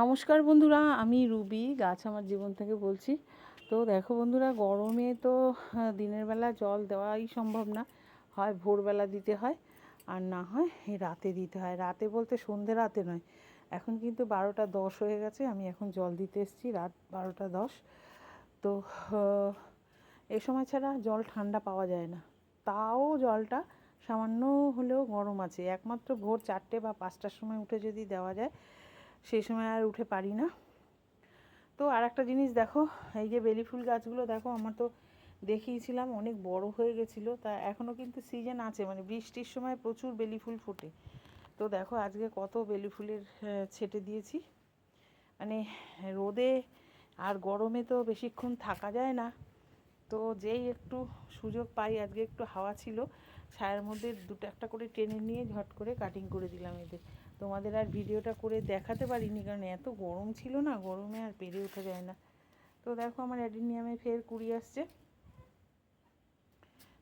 নমস্কার বন্ধুরা, আমি রুবি, গাছ আমার জীবন থেকে বলছি। তো দেখো বন্ধুরা, গরমে তো দিনের বেলা জল দেওয়াই সম্ভব না। হয় ভোরবেলা দিতে হয়, আর না হয় রাতে দিতে হয়। রাতে বলতে সন্ধে রাতে নয়। এখন কিন্তু বারোটা দশ হয়ে গেছে, আমি এখন জল দিতে এসেছি, রাত বারোটা দশ। তো এ সময় ছাড়া জল ঠান্ডা পাওয়া যায় না। তাও জলটা সামান্য হলেও গরম আছে। একমাত্র ভোর চারটে বা পাঁচটার সময় উঠে যদি দেওয়া যায় সেই সময় আর উঠে পারি না। তো আর একটা জিনিস দেখো, এই যে বেলি ফুল গাছগুলো দেখো, আমার তো দেখিয়েছিলাম, অনেক বড় হয়ে গেছিল, তা এখনও কিন্তু সিজন আছে মানে বৃষ্টির সময় প্রচুর বেলি ফুল ফোটে। তো দেখো আজকে কত বেলি ফুলের ছেটে দিয়েছি। মানে রোদে আর গরমে তো বেশিক্ষণ থাকা যায় না। তো যেই একটু সুযোগ পাই, আজকে একটু হাওয়া ছিল, ছায়ার মধ্যে দুটো একটা করে টেনে নিয়ে ঝট করে কাটিং করে দিলাম এদের। তোমাদের আর ভিডিওটা করে দেখাতে পারিনি, কারণ এত গরম ছিল না, গরমে আর পেরে ওঠা যায় না। তো দেখো আমার অ্যাডিনিয়ামে ফের কুড়ি আসছে।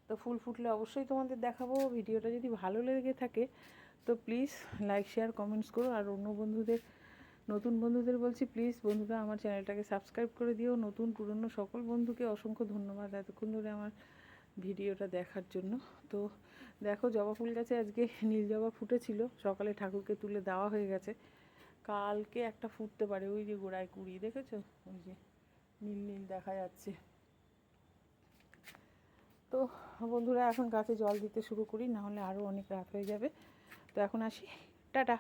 তো ফুল ফুটলে অবশ্যই তোমাদের দেখাবো, ভিডিওটা যদি ভালো লেগে থাকে, তো প্লিজ লাইক শেয়ার কমেন্টস করো। আর অন্য বন্ধুদের নতুন বন্ধুদের বলছি প্লিজ বন্ধুরা আমার চ্যানেলটাকে সাবস্ক্রাইব করে দিও। নতুন পুরনো সকল বন্ধুকে অসংখ্য ধন্যবাদ এতক্ষণ ধরে আমার ভিডিওটা দেখার জন্য। তো দেখো, জবা ফুল গাছে আজকে নীল জবা ফুটেছিল। সকালে ঠাকুরকে তুলে দেওয়া হয়ে গেছে। কালকে একটা ফুটতে পারে, ওই যে গোড়ায় কুড়ি দেখেছ? ওই যে নীল নীল দেখা যাচ্ছে। তো বন্ধুরা, এখন গাছে জল দিতে শুরু করি না হলে আরও অনেক রাত হয়ে যাবে। তো এখন আসি। টাটা!